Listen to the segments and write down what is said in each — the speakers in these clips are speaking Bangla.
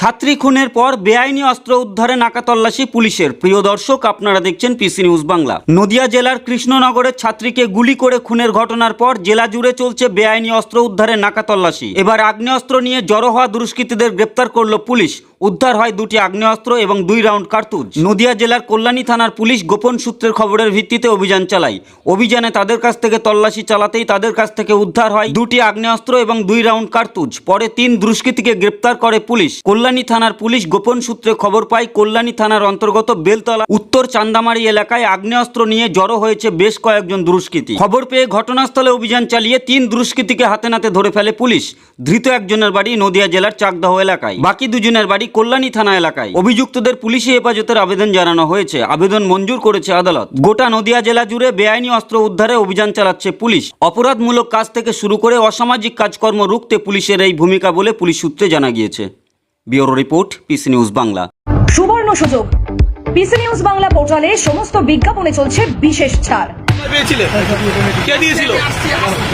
ছাত্রী খুনের পর বেআইনি অস্ত্র উদ্ধারে নাকা তল্লাশি পুলিশের। প্রিয় দর্শক, আপনারা দেখছেন পিসি নিউজ বাংলা। নদিয়া জেলার কৃষ্ণনগরের ছাত্রীকে গুলি করে খুনের ঘটনার পর জেলা জুড়ে চলছে বেআইনি অস্ত্র উদ্ধারে নাকা তল্লাশি এবার আগ্নেয়াস্ত্র নিয়ে জড়ো হওয়া দুষ্কৃতীদের গ্রেপ্তার করল পুলিশ। উদ্ধার হয় দুটি আগ্নেয়াস্ত্র এবং দুই রাউন্ড কার্তুজ। নদিয়া জেলার কল্যাণী থানার পুলিশ গোপন সূত্রের খবরের ভিত্তিতে অভিযান চালায়। অভিযানে তাদের কাছ থেকে তল্লাশি চালাতেই তাদের কাছ থেকে উদ্ধার হয় দুটি আগ্নেয়াস্ত্র এবং দুই রাউন্ড কার্তুজ। পরে তিন দুষ্কৃতীকে গ্রেপ্তার করে পুলিশ। কল্যাণী থানার পুলিশ গোপন সূত্রে খবর পায়, কল্যাণী থানার অন্তর্গত বেলতলা, উত্তর চান্দামারি এলাকায় আগ্নেয়াস্ত্র নিয়ে জড়ো হয়েছে বেশ কয়েকজন দুষ্কৃতী। খবর পেয়ে ঘটনাস্থলে অভিযান চালিয়ে তিন দুষ্কৃতীকে হাতে নাতে ধরে ফেলে পুলিশ। ধৃত একজনের বাড়ি নদিয়া জেলার চাকদাহ এলাকায়। বাকি দুজনের বাড়ি কল্যাণী থানা এলাকায়। অভিযুক্তদের পুলিশি হেফাজতের আবেদন জানানো হয়েছে। আবেদন মঞ্জুর করেছে আদালত। গোটা নদিয়া জেলা জুড়ে বেআইনি অস্ত্র উদ্ধারে অভিযান চালাচ্ছে পুলিশ। অপরাধমূলক কাজ থেকে শুরু করে অসামাজিক কাজকর্ম রুখতে পুলিশের এই ভূমিকা বলে পুলিশ সূত্রে জানা গিয়েছে। Bureau report PC news Bangla. সুবর্ণ সুযোগ। পিসি নিউজ বাংলা পোর্টালে সমস্ত বিজ্ঞাপনে চলছে বিশেষ ছাড়। পেয়েছিলে? কে দিয়েছিল?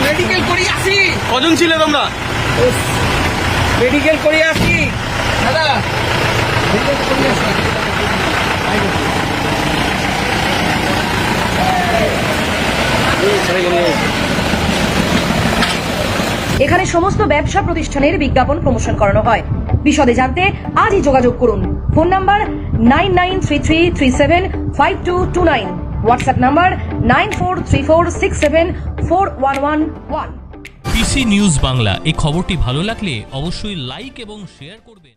মেডিকেল করি আসি। কজন ছিলে তোমরা? মেডিকেল করি আসি দাদা মেডিকেল করি আসি। এখানে সমস্ত ব্যবসা প্রতিষ্ঠানের বিজ্ঞাপন প্রমোশন করানো হয়। বিশদে জানতে আজই যোগাযোগ করুন। Phone number nine nine three three three seven five two two nine. WhatsApp number nine four three four six seven four one one one. PC news Bangla এই খবরটি ভালো লাগলে অবশ্যই লাইক এবং শেয়ার করবেন।